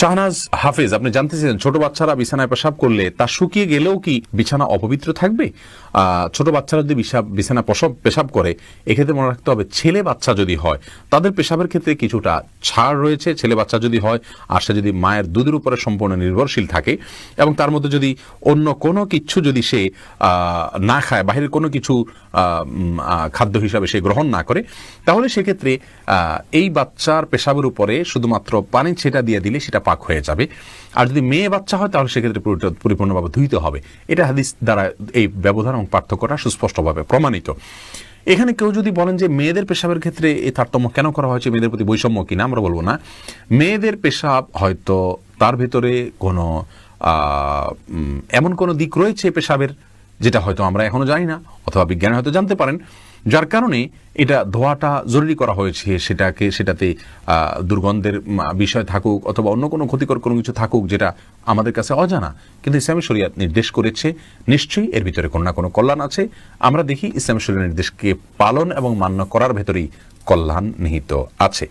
শাহনাজ হাফেজ, আপনি জানতে জানতেছিলেন ছোট বাচ্চারা বিছানায় পেশাব করলে তা শুকিয়ে গেলেও কি বিছানা অপবিত্র থাকবে? ছোট বাচ্চারা যদি বিছানা পশব, পেশাব করে, এক্ষেত্রে মনে রাখতে হবে ছেলে বাচ্চা যদি হয়, তাদের পেশাবের ক্ষেত্রে কিছুটা ছাড় রয়েছে। ছেলে বাচ্চা যদি হয়, আর সে যদি মায়ের দুধের উপরে সম্পূর্ণ নির্ভরশীল থাকে এবং তার মধ্যে যদি অন্য কোনো কিছু যদি সে না খায়, বাহিরের কোনো কিছু খাদ্য হিসাবে সে গ্রহণ না করে, তাহলে সেক্ষেত্রে এই বাচ্চার পেশাবের উপরে শুধুমাত্র পানি ছেটা দিয়ে দিলে সেটা পাক হয়ে যাবে। আর যদি মেয়ে বাচ্চা হয়, তাহলে সেক্ষেত্রে পরিপূর্ণভাবে ধুইতে হবে। এটা হাদিস দ্বারা এই ব্যবধান এবং পার্থক্যটা সুস্পষ্টভাবে প্রমাণিত। এখানে কেউ যদি বলেন যে মেয়েদের পেশাবের ক্ষেত্রে এই তারতম্য কেন করা হয়েছে, মেয়েদের প্রতি বৈষম্য কিনা আমরা বলব না। মেয়েদের পেশাব হয়তো তার ভেতরে কোনো এমন কোনো দিক রয়েছে পেশাবের যেটা হয়তো আমরা এখনও জানি না, অথবা বিজ্ঞানী হয়তো জানতে পারেন, যার কারণে এটা ধোয়াটা জরুরি করা হয়েছে, সেটাকে, সেটাতে দুর্গন্ধের বিষয় থাকুক, অথবা অন্য কোনো ক্ষতিকর কোনো কিছু থাকুক, যেটা আমাদের কাছে অজানা। কিন্তু ইসলামী শরিয়াত নির্দেশ করেছে, নিশ্চয়ই এর ভিতরে কোনো না কোনো কল্যাণ আছে। আমরা দেখি ইসলামী শরিয়ার নির্দেশকে পালন এবং মান্য করার ভেতরেই কল্যাণ নিহিত আছে।